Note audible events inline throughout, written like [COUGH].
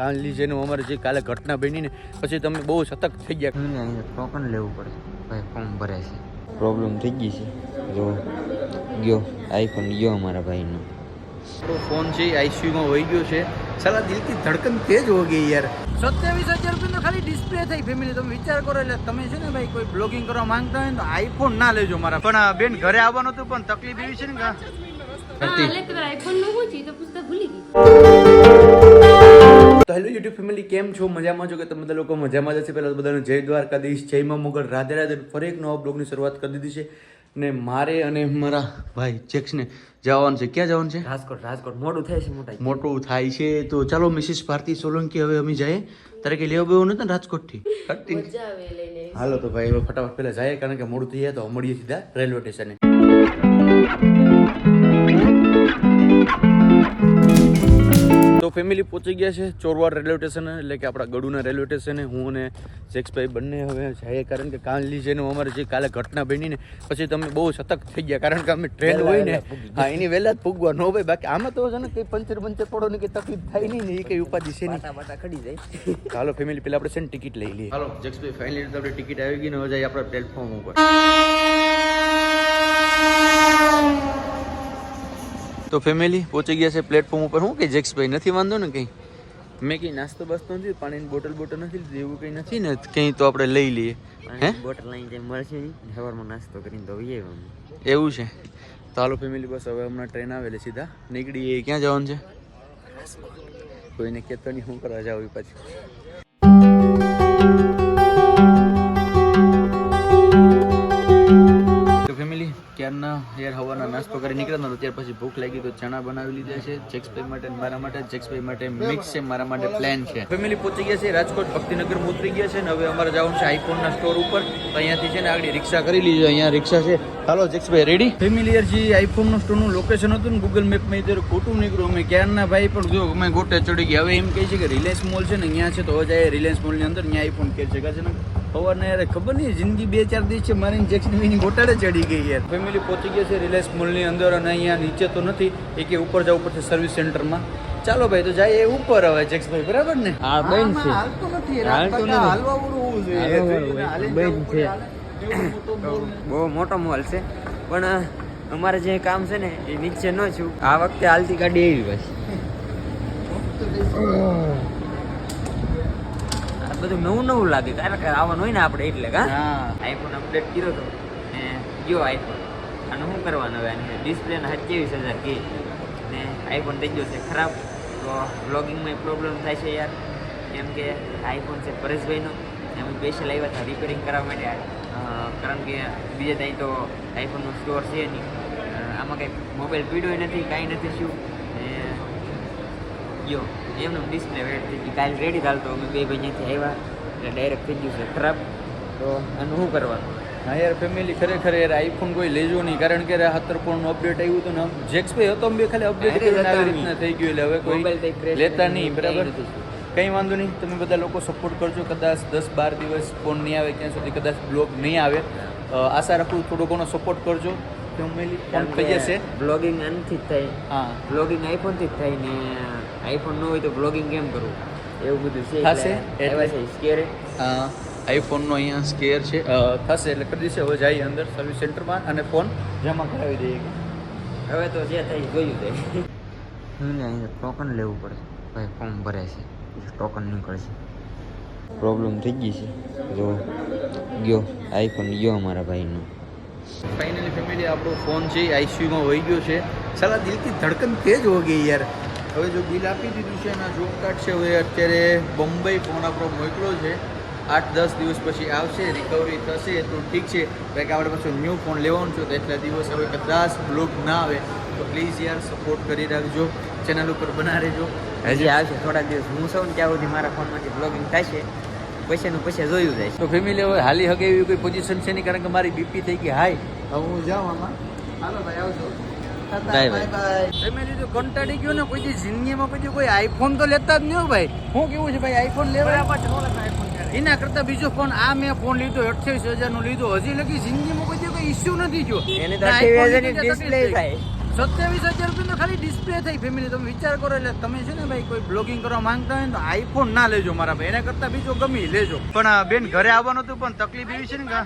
કાલની જેનું અમારે જે કાલે ઘટના બની ને પછી તમે બહુ સતર્ક થઈ ગયા. નહીં અહીંયા ટોકન લેવું પડે ભાઈ ફોર્મ ભરે છે. પ્રોબ્લેમ થઈ ગઈ છે. જો ગયો આઈફોન ગયો અમારા ભાઈનો. ફોન છે આઈસીયુમાં વહી ગયો છે. સાલા દિલથી ધડકન તેજ હો ગઈ યાર. સત્યાવીસ હજાર રૂપિયાનો ખાલી ડિસ્પ્લે થઈ ફેમિલી તમે વિચાર કરો એટલે તમે છે ને ભાઈ કોઈ બ્લોગિંગ કરવા માંગતા હોય ને તો આઈફોન ના લેજો મારા. પણ બેન ઘરે આવવાનું હતું પણ તકલીફ એવી છે ને કે હા આઈફોનનું છે? તો પૂછતા ભૂલી ગઈ. તો હેલો યુટ્યુબ ફેમિલી કેમ છો? મજામાં છો કે તમે બધા લોકો મજામાં જ હશે? પહેલાં બધાને જય દ્વારકાધીશ જય માં મુગલ રાધે રાધે. ફરી એક નવા બ્લોગની શરૂઆત કરી દીધી છે. ને મારે અને મારા ભાઈ જેક્સને જવાનું છે. ક્યાં જવાનું છે? રાજકોટ રાજકોટ. મોડું થાય છે મોટા મોટું થાય છે. તો ચાલો મિસિસ ભારતી સોલંકી હવે અમે જઈએ. તારે કે લેવા બેવું નથી રાજકોટથી? હાલો તો ભાઈ હવે ફટાફટ પહેલાં જાય કારણ કે મોડું થઈ જાય તો મળીએ સીધા રેલવે સ્ટેશને. તો ફેમિલી પહોંચી ગયા છે ચોરવાડ રેલવે સ્ટેશન એટલે કે આપણા ગડુના રેલવે સ્ટેશને. હું અને જેક્સભાઈ બંને હવે જઈએ કારણ કે કાલની જેનું અમારે જે કાલે ઘટના બની ને પછી તમે બહુ સતર્ક થઈ ગયા કારણ કે અમે ટ્રેન હોય ને હા એની વહેલા જ પૂગવા ન ભાઈ બાકી આમાં તો છે ને કંઈ પંચર પંચર પડો ને કંઈ તકલીફ થાય નહીં ને એ કંઈ ઉપાધિ છે નહીં. ખડી જાય. ચાલો ફેમિલી પેલા આપણે છે ને ટિકિટ લઈ લઈએ. હાલો જક્ષભાઈ ફાઇનલી આપણે ટિકિટ આવી ગઈ ને હવે જઈએ આપણા પ્લેટફોર્મ ઉપર. તો ફેમિલી પહોંચી ગયા છે પ્લેટફોર્મ ઉપર. હું કે જેક્સભાઈ નથી વાંધો ને કંઈ? મેં કંઈ નાસ્તો બાસ્તો નથી પાણીની બોટલ બોટલ નથી લીધી એવું કંઈ નથી ને? કંઈ તો આપણે લઈ લઈએ. હે? બોટલ લઈને જાય મળશે સવારમાં નાસ્તો કરીને તો એવું છે. તો હાલો ફેમિલી બસ હવે હમણાં ટ્રેન આવે એટલે સીધા. નીકળીએ ક્યાં જવાનું છે? કોઈને કહેતો નહીં હું કરવા જાવ પછી. ક્યારના યાર હવાના નાસ્તો કરી નીકળ્યા હતા. ત્યાર પછી ભૂખ લાગી તો ચણા બનાવી લીધા છે. જેક્સભાઈ માટે મારા માટે. જેક્સભાઈ માટે મિક્સ છે, મારા માટે પ્લાન છે. ફેમિલી પહોંચી ગયા છે, રાજકોટ ભક્તિનગર ઉતરી ગયા છે ને હવે અમારે જવાનું છે આઈફોનના સ્ટોર ઉપર. તો અહીંયાથી છે ને આગળ રિક્ષા કરી લીધી અહીંયા રિક્ષા છે. હાલો જેક્સભાઈ રેડી ફેમિલી યાર, જે આઈફોનનો સ્ટોરનું લોકેશન હતું ને ગૂગલ મેપમાં ત્યારે ખોટું નીકળ્યું. અમે ક્યારના ભાઈ પણ જો, અમે ગોટે ચડી ગયા. હવે એમ કહે છે કે રિલાયન્સ મોલ છે ને, અહીંયા છે તો હવે જાય રિલાયન્સ મોલની અંદર અહીંયા આઈફોન કે છે ને. સવારના યાર ખબર નહીં જિંદગી બે ચાર દિવસ છે મારી જેક્સની ગોટાળે ચડી ગઈ યાર ફેમિલી પહોંચી ગયા છે રિલાયન્સ મોલની અંદર અને અહીંયા નીચે તો નથી એ કે ઉપર જવું પડશે સર્વિસ સેન્ટરમાં ચાલો ભાઈ તો જાય એ ઉપર હવે જેક્સભાઈ બરાબર ને? હા, બેન છે. હાલતો નથી હાલતો નથી. હાલવા ઉડવું જોઈએ. જવું છે. બહુ મોટો મોલ છે. પણ અમારે જે કામ છે ને એ નીચે ન છું. આ વખતે હાલતી ગાડી એવી બસ. બધું નવું નવું લાગે. કારણ કે આવવાનું હોય ને આપણે એટલે કા? હા. આઈફોન અપડેટ કર્યો તો. ને ગયો આઈફોન અને શું કરવાનું હવે? આની ડિસ્પ્લે ને સત્યાવીસ હજાર કે. ને આઈફોન થઈ ગયો છે ખરાબ. તો બ્લોગિંગમાં પ્રોબ્લેમ થાય છે યાર. કેમ કે આઈફોન છે પરેશભાઈનો. એમ સ્પેશિયલ આવ્યા હતા રિપેરિંગ કરવા માટે. કારણ કે બીજે ત્યાં તો આઈફોનનો સ્ટોર છે નહીં. આમાં કંઈ મોબાઈલ પીડ્યો નથી કાંઈ નથી શું ગયો. એમનું ડિસ્પ્લે વેટ થઈ ગઈ. કાલે રેડી ચાલતો અમે બે ભાઈ ત્યાંથી આવ્યા. એટલે ડાયરેક્ટ થઈ ગયું છે. ખરાબ. તો આનું શું કરવાનું? હા યાર ફેમિલી ખરેખર યાર આઈફોન કોઈ લેજો નહીં. કારણ કે સત્તર ફોનનું અપડેટ આવ્યું હતું ને જેક્સભાઈ હતો બે ખાલી અપડેટ આવી રીતના થઈ ગયું એટલે હવે કોઈ લેતા નહીં બરાબર? કંઈ વાંધો નહીં. તમે બધા લોકો સપોર્ટ કરજો. કદાચ દસ બાર દિવસ ફોન નહીં આવે ત્યાં સુધી કદાચ બ્લોગ નહીં આવે. આશા રાખું થોડો ઘણો સપોર્ટ કરજો. ફેમિલી થઈ જશે? બ્લોગિંગ આનથી જ થાય. હા. બ્લોગિંગ આઈફોનથી જ થાય ને આઈફોન ન હોય તો બ્લોગિંગ કેમ કરવું? એવું બધું છે થશે? એટલે છે સ્કેરે આઈફોનનો અહીંયા સ્કેર છે. થશે એટલે કરી દેશે હવે જઈએ અંદર સર્વિસ સેન્ટરમાં અને ફોન જમા કરાવી દઈએ. હવે તો જે થાય એ જોયું જાય અહીંયા ટોકન લેવું પડે ભાઈ ફોર્મ ભરે છે. ટોકન નીકળશે. પ્રોબ્લેમ થઈ ગઈ છે. જો ગયો. આઈફોન ગયો અમારા ભાઈનો. ફાઇનલી ફેમિલી આપણો ફોન છે આઈસીયુમાં વહી ગયો છે. સાલા દિલથી ધડકન તેજ હો ગઈ યાર. હવે જો બિલ આપી દીધું છે એના જોબ કાર્ડ છે હવે અત્યારે બોમ્બે ફોન આપણો મોકલો છે. આઠ દસ દિવસ પછી આવશે રિકવરી થશે તો ઠીક છે. કારણ કે આપણે પાછું ન્યૂ ફોન લેવાનું છે તો એટલા દિવસ હવે કદાચ બ્લોગ ના આવે તો પ્લીઝ યાર સપોર્ટ કરી રાખજો ચેનલ ઉપર બના રહેજો. હજી આવશે થોડા દિવસ. હું સૌ ને ત્યાં સુધી મારા ફોનમાંથી બ્લોગિંગ થશે પૈસાનું પૈસા જોયું જાય તો ફેમિલી હવે હાલી હગે એવી કોઈ પોઝિશન છે નહીં? કારણ કે મારી બીપી થઈ ગઈ હાઈ હવે હું જાઉં આમાં. હાલો ભાઈ આવજો. કંટાળી ગયો ને કોઈ જિંદગીમાં કોઈ કોઈ આઈફોન તો લેતા જ નહીં હો ભાઈ. શું કેવું છે ભાઈ આઈફોન લેવા એના કરતા બીજો ફોન આ મેં ફોન લીધો અઠ્યાવીસ હજાર નો લીધો. હજી લગી જિંદગીમાં કોઈ કોઈ ઇસ્યુ નથી જો એને તો ના, 28,000 iPhone ની લીધે display તકલીફ થાય. થઈ. સત્યાવીસ હજાર રૂપિયા ખાલી ડિસ્પ્લે થઈ ફેમિલી તમે વિચાર કરો એટલે તમે છે ને ભાઈ કોઈ બ્લોગિંગ કરવા માંગતા હોય ને તો આઈફોન ના લેજો મારા ભાઈ. એના કરતા બીજો ગમી લેજો. પણ બેન ઘરે આવવાનું હતું પણ તકલીફ એવી છે ને કે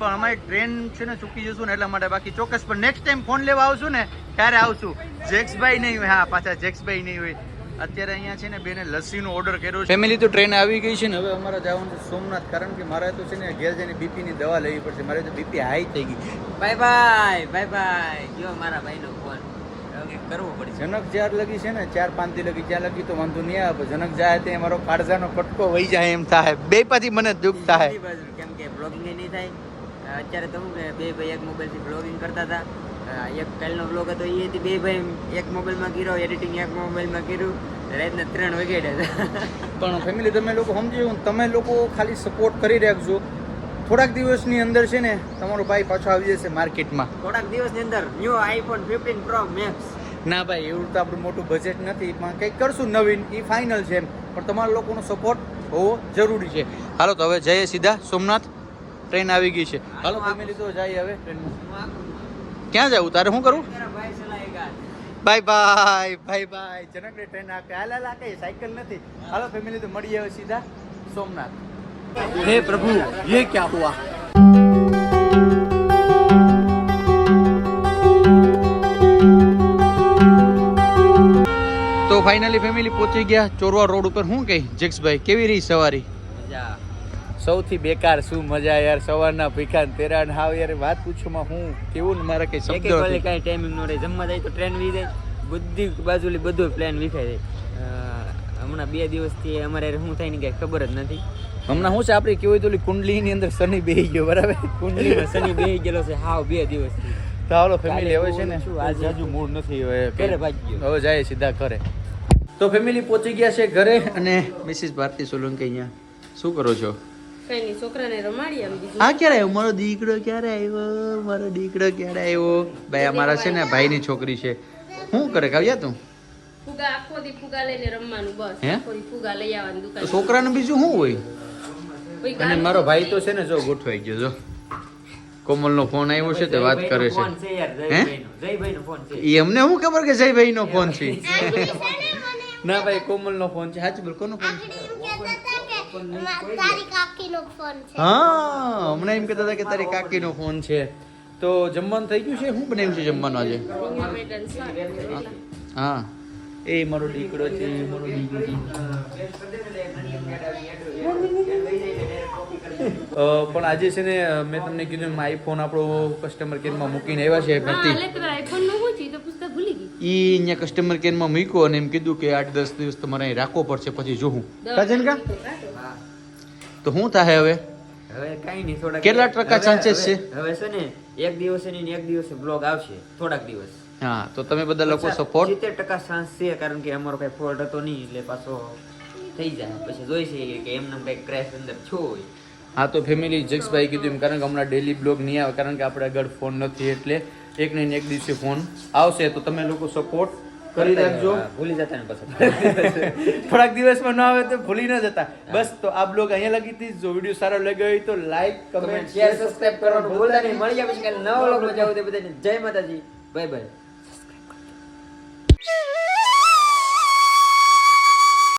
પણ અમારી ટ્રેન છે ને ચૂકી જશું ને એટલા માટે બાકી ચોક્કસ પણ નેક્સ્ટ ટાઈમ ફોન લેવા આવશું ને ત્યારે આવશું. જેક્સભાઈ નહીં હોય. હા પાછા જેક્સભાઈ નહીં હોય. અત્યારે અહીંયા છે ને બેને લસ્સીનો ઓર્ડર કર્યો છે. ફેમિલી તો ટ્રેન આવી ગઈ છે ને. હવે અમારે જવાનું સોમનાથ. કારણ કે મારે તો છે ને ઘેર જઈને બીપીની દવા લેવી પડશે. મારે તો બીપી હાઈ થઈ ગઈ બાય બાય બાય બાય જો મારા ભાઈનો ફોન હવે કરવો પડશે. જનક જ્યાર લગી છે ને. ચાર પાંચથી લગી. ત્યાં લગી તો વાંધો નહીં આવે. જનક જાય તે મારો કાળજાનો કટકો વહી જાય એમ થાય. બે પાછી મને દુઃખ થાય. કેમ કે બ્લોગિંગ નહીં થાય? અત્યારે તો કે બે ભાઈ એક મોબાઈલથી બ્લોગિંગ કરતા હતા. એક કાલનો બ્લોગ હતો એ બે ભાઈ એક મોબાઈલમાં કર્યો એડિટિંગ એક મોબાઈલમાં કર્યું રાતના ત્રણ વગાડ્યા હતા. પણ ફેમિલી તમે લોકો સમજી તમે લોકો ખાલી સપોર્ટ કરી રાખજો. થોડાક દિવસની અંદર છે ને તમારો ભાઈ પાછો આવી જશે માર્કેટમાં. થોડાક દિવસની અંદર new iPhone fifteen Pro Max ના ભાઈ એવું તો આપણું મોટું બજેટ નથી પણ કંઈક કરશું નવીન એ ફાઇનલ છે એમ. પણ તમારા લોકોનો સપોર્ટ હોવો જરૂરી છે. હાલો તો હવે જઈએ સીધા સોમનાથ. ટ્રેન આવી ગઈ છે હાલો ફેમિલી તો જાય હવે ટ્રેનમાં ક્યાં જવું તારે શું કરું બાય બાય બાય બાય જનકને ટ્રેન આપે હાલ હાલ આ સાયકલ નથી હાલો ફેમિલી તો મળી આવે સીધા સોમનાથ હે પ્રભુ યે ક્યાં હુઆ તો ફાઇનલી ફેમિલી પહોંચી ગયા ચોરવા રોડ ઉપર શું કહે જગસભાઈ કેવી રહી સવારી મજા સૌથી બેકાર શું મજા યાર સવારના ભીખા ને તેરા ને હાવ યાર વાત પૂછુમાં હું કેવું ને મારા કઈ એક એક શબ્દ. કાંઈ ટાઈમિંગ નો રહે. જમવા જાય તો ટ્રેન વી જાય બધી બાજુલી બધું પ્લાન વિખાઈ જાય. હમણાં બે દિવસથી અમારે હારે શું થાય ને કાંઈ ખબર જ નથી. હમણાં શું છે આપણે કેવું હોય તો કુંડલી કુંડલીની અંદર શનિ બેહી ગયો બરાબર? કુંડલીમાં શનિ બેહી ગયેલો છે હાવ બે દિવસ તો હાલો ફેમિલી હવે છે ને? શું આજે? હજુ મૂડ નથી હવે ઘરે ભાગી ગયો. હવે જાય સીધા ઘરે. તો ફેમિલી પહોંચી ગયા છે ઘરે અને મિસિસ ભારતી સોલંકી અહીંયા. શું કરો છો? કઈ નહીં છોકરાને રમાડી આમ બીજું. આ ક્યારે આવ્યો? મારો દીકરો ક્યારે આવ્યો? મારો દીકરો ક્યારે આવ્યો? ભાઈ અમારા છે ને ભાઈની છોકરી છે. શું કરે? કાવ્યા તું? ફુગા આખો દી ફુગા લઈને રમવાનું બસ. આખો દી ફુગા લઈ આવવાની દુકાન. છોકરાને બીજું શું હોય? અને મારો ભાઈ તો છે ને જો ગોઠવાઈ ગયો જો. કોમલનો ફોન આવ્યો છે તે વાત કરે છે. ફોન હે? ફોન અમને શું ખબર કે જયભાઈ નો ફોન છે? ના ભાઈ કોમલ નો ફોન છે. સાચું બોલ કોનો ફોન છે? હા હમણાં એમ કહેતા હતા કે તારી કાકીનો ફોન છે. તો જમવાનું થઈ ગયું છે? શું બનાવ્યું છે જમવાનું આજે. હા. એ મારો દીકરો છે મારો દીકરો પણ આજે છે ને મેં તમને કીધું એમ આઈફોન આપણો કસ્ટમર કેરમાં મૂકીને આવ્યા છે હા ભરતી એ પેલા આઈફોનનું શું છે ઈ તો પૂછતા ભૂલી ગઈ. ઈ અહીંયા કસ્ટમર કેરમાં મૂક્યો અને એમ કીધું કે આઠ દસ દિવસ તમારે અહીં રાખવો પડશે પછી જોવું દવા કા તો. શું થાય હવે? હવે કઈ નહીં થોડા કેટલા ટકા હવે- છે? હવે- છે ને એક દિવસે ને એક દિવસે બ્લોગ આવશે થોડાક દિવસ. હા તો તમે બધા લોકો સપોર્ટ સિત્તેર ટકા ચાન્સ છે કારણ કે અમારો કઈ ફોલ્ટ હતો નહીં એટલે પાછો થઈ જાય. પછી જોઈ છે કે એમને કઈ ક્રેશ અંદર છો હા તો ફેમિલી જક્ષભાઈ કીધું એમ કારણ કે હમણાં ડેલી બ્લોગ નહીં આવે કારણ કે આપણે આગળ ફોન નથી એટલે એક ને એક દિવસે ફોન આવશે. તો તમે લોકો સપોર્ટ કરી રાખજો. ભૂલી જતા પછી. [LAUGHS] થોડાક દિવસમાં ન આવે તો ભૂલી ન જતા. બસ તો આ બ્લોગ અહીંયા લગી હતી. જો વીડિયો સારો લાગ્યો હોય તો લાઈક કમેન્ટ શેર સબસ્ક્રાઇબ કરવાનું ભૂલતા નહીં. મળીએ પછી નવા લોકો જાવ તે બધાને જય માતાજી. Bye bye